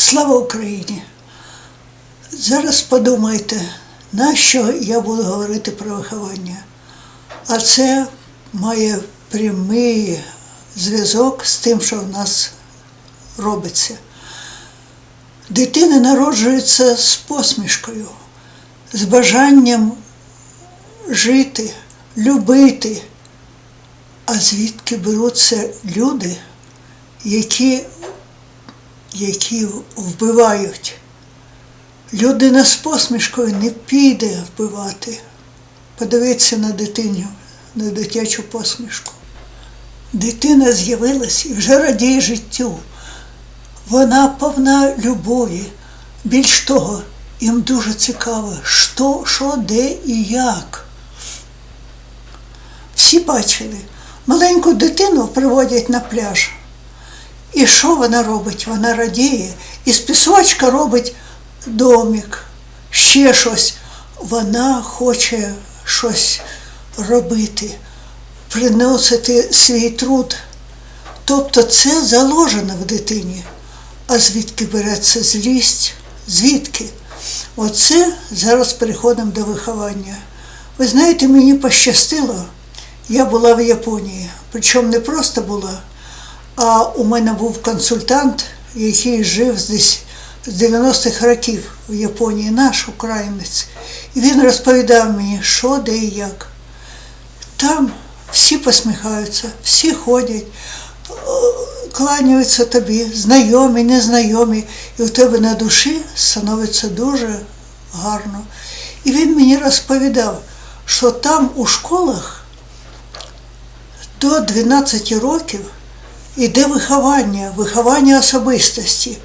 Слава Україні! Зараз подумайте, на що я буду говорити про виховання. А це має прямий зв'язок з тим, що в нас робиться. Дитина народжується з посмішкою, з бажанням жити, любити. А звідки беруться люди, які, які вбивають? Людина з посмішкою не піде вбивати. Подивіться на дитиню, на дитячу посмішку. Дитина з'явилась і вже радіє життю. Вона повна любові. Більш того, їм дуже цікаво, що, що де і як. Всі бачили, маленьку дитину приводять на пляж. І що вона робить? Вона радіє. Із пісочка робить домик, ще щось. Вона хоче щось робити, приносити свій труд. Тобто це заложено в дитині. А звідки береться злість? Звідки? Оце зараз переходимо до виховання. Ви знаєте, мені пощастило, я була в Японії. Причому не просто була, а у мене був консультант, який жив десь з 90-х років в Японії, наш українець. І він розповідав мені, що, де і як. Там всі посміхаються, всі ходять, е, кланяються тобі, знайомі, незнайомі, і у тебе на душі становиться дуже гарно. І він мені розповідав, що там у школах до 12 років іде виховання, виховання особистості.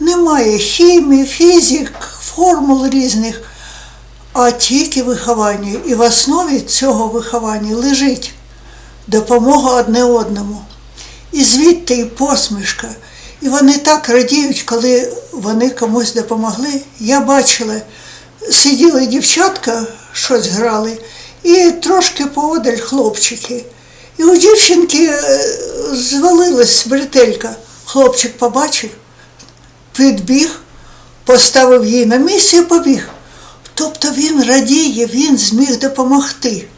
Немає хімії, фізик, формул різних, а тільки виховання. І в основі цього виховання лежить допомога одне одному. І звідти і посмішка. І вони так радіють, коли вони комусь допомогли. Я бачила, сиділи дівчатка, щось грали, і трошки поодаль хлопчики. І у дівчинки е, звалилась бретелька. Хлопчик побачив, підбіг, поставив її на місце і побіг. Тобто він радіє, він зміг допомогти.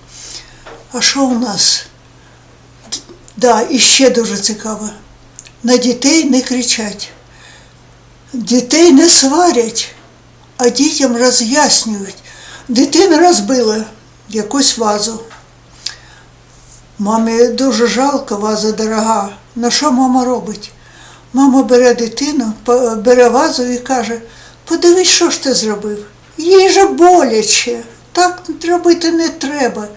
А що у нас? Да, і ще дуже цікаво. На дітей не кричать, дітей не сварять, а дітям роз'яснюють. Дитина розбила якусь вазу. Мамі дуже жалко, ваза дорога. На що мама робить? Мама бере дитину, бере вазу і каже, подивись, що ж ти зробив. Їй же боляче, так робити не треба.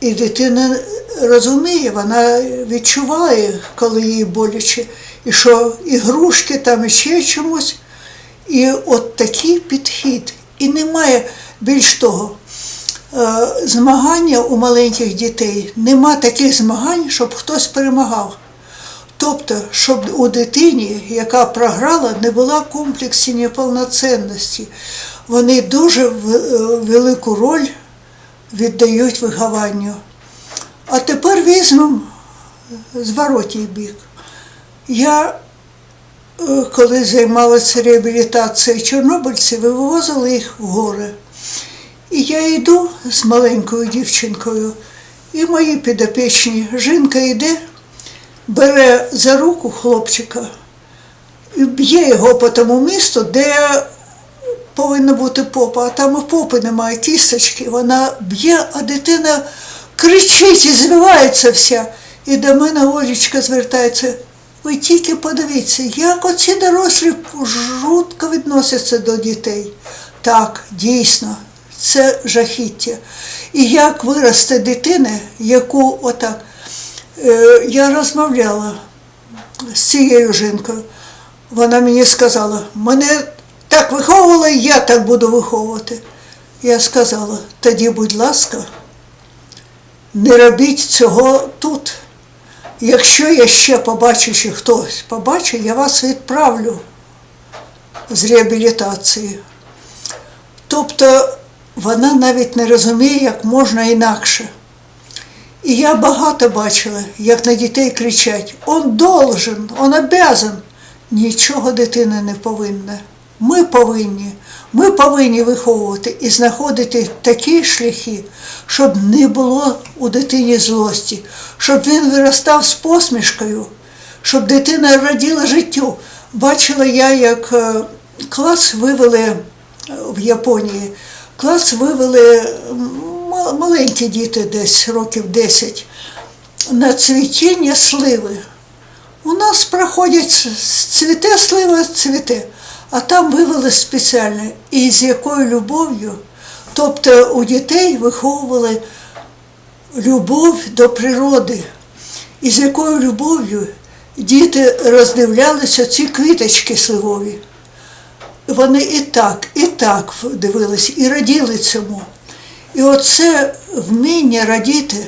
І дитина розуміє, вона відчуває, коли їй боляче, і що ігрушки там і ще чомусь. І от такий підхід. І немає більш того, змагання у маленьких дітей, нема таких змагань, щоб хтось перемагав. Тобто, щоб у дитині, яка програла, не була комплексі неповноцінності. Вони дуже е, велику роль віддають вихованню. А тепер візьмемо зворотній бік. Я, е, коли займалася реабілітацією чорнобильців, вивозила їх в гори. І я йду з маленькою дівчинкою, і мої підопічні жінка йде, бере за руку хлопчика і б'є його по тому місту, де повинна бути попа, а там і попи немає, кісточки. Вона б'є, а дитина кричить і звивається вся. І до мене Олічка звертається. Ви тільки подивіться, як оці дорослі жутко відносяться до дітей. Так, дійсно, це жахіття. І як виросте дитина, яку отак. Е, я розмовляла з цією жінкою. Вона мені сказала, мене так виховували, я так буду виховувати. Я сказала, тоді, будь ласка, не робіть цього тут. Якщо я ще побачу, чи хтось побачить, я вас відправлю з реабілітації. Тобто вона навіть не розуміє, як можна інакше. І я багато бачила, як на дітей кричать: он должен, он обязан. нічого дитина не повинна. Ми повинні, ми повинні виховувати і знаходити такі шляхи, щоб не було у дитині злості, щоб він виростав з посмішкою, щоб дитина раділа життю. Бачила я, як е, клас вивели е, в Японії. Клас вивели маленькі діти, десь років 10, на цвітіння сливи. У нас проходять цвіте слива, цвіте, а там вивели спеціально. І з якою любов'ю, тобто у дітей виховували любов до природи. І з якою любов'ю діти роздивлялися ці квіточки сливові. Вони і так, і так дивились, і раділи цьому. І оце вміння радіти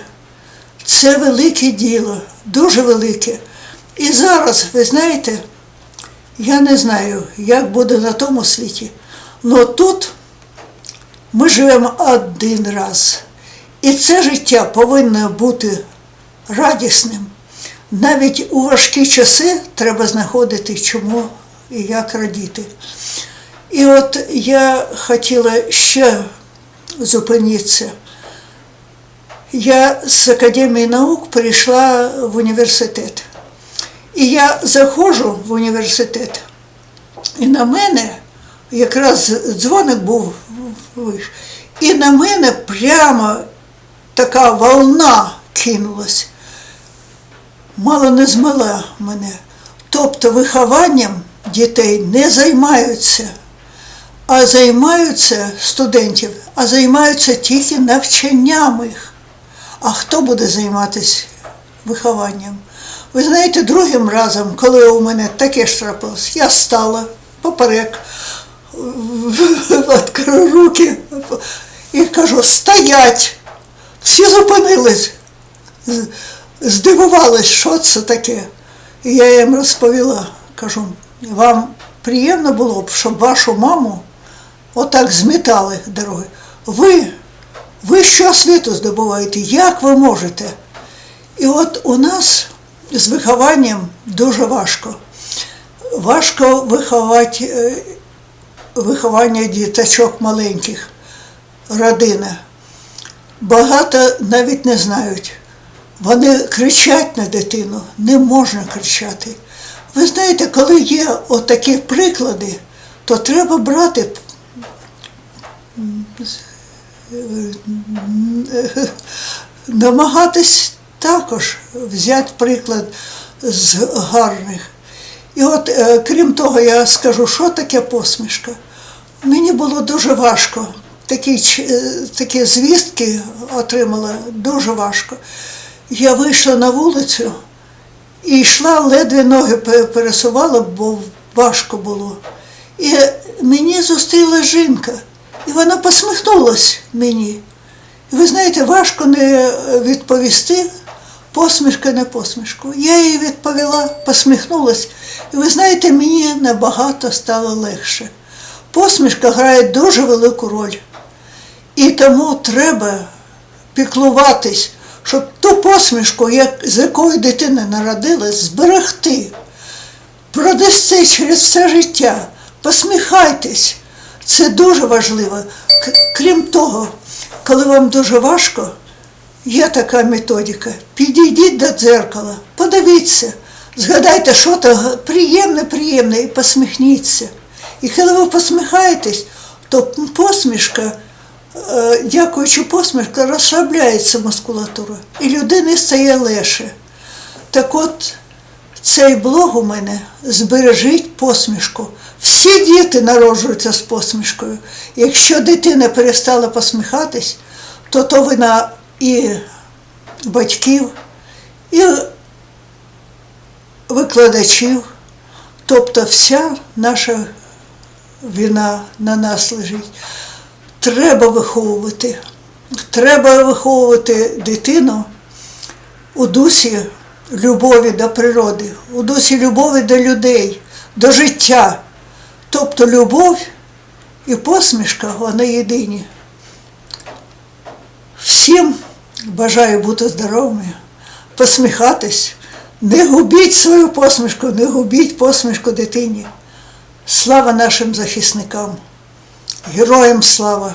це велике діло, дуже велике. І зараз, ви знаєте, я не знаю, як буде на тому світі, але тут ми живемо один раз. І це життя повинно бути радісним. Навіть у важкі часи треба знаходити, чому і як радіти. І от я хотіла ще зупинитися. Я з Академії наук прийшла в університет. І я заходжу в університет, і на мене якраз дзвоник був і на мене прямо така волна кинулась. Мало не змила мене. Тобто вихованням дітей не займаються, а займаються студентів, а займаються тільки навчанням їх. А хто буде займатися вихованням? Ви знаєте, другим разом, коли у мене таке ж трапилось, я стала поперек, відкрив руки і кажу, стоять! Всі зупинились, здивувались, що це таке. І я їм розповіла, кажу, вам приємно було б, щоб вашу маму отак змітали дороги. Ви вищу освіту здобуваєте, як ви можете? І от у нас з вихованням дуже важко. Важко виховати е, виховання діточок маленьких, родина. Багато навіть не знають. Вони кричать на дитину, не можна кричати. Ви знаєте, коли є отакі приклади, то треба брати намагатись також взяти приклад з гарних. І от, е, крім того, я скажу, що таке посмішка. Мені було дуже важко. Такі, е, такі звістки отримала дуже важко. Я вийшла на вулицю і йшла, ледве ноги пересувала, бо важко було. І мені зустріла жінка, і вона посміхнулась мені. І ви знаєте, важко не відповісти посмішка на посмішку. Я їй відповіла, посміхнулась, і ви знаєте, мені набагато стало легше. Посмішка грає дуже велику роль. І тому треба піклуватись, щоб ту посмішку, як, з якою дитина народилась, зберегти, продасти через все життя, посміхайтесь. Це дуже важливо. Крім того, коли вам дуже важко, є така методика. Підійдіть до дзеркала, подивіться, згадайте, що то приємне, приємне, і посміхніться. І коли ви посміхаєтесь, то посмішка, е, дякуючи посмішка, розслабляється мускулатура, і людині стає легше. Так от, цей блог у мене збережіть посмішку. Всі діти народжуються з посмішкою. Якщо дитина перестала посміхатись, то то вина і батьків, і викладачів. Тобто вся наша вина на нас лежить. Треба виховувати. Треба виховувати дитину у дусі любові до природи, у дусі любові до людей, до життя. Тобто любов і посмішка вони єдині. Всім бажаю бути здоровими, посміхатись, Не губіть свою посмішку, не губіть посмішку дитині. Слава нашим захисникам! Героям слава!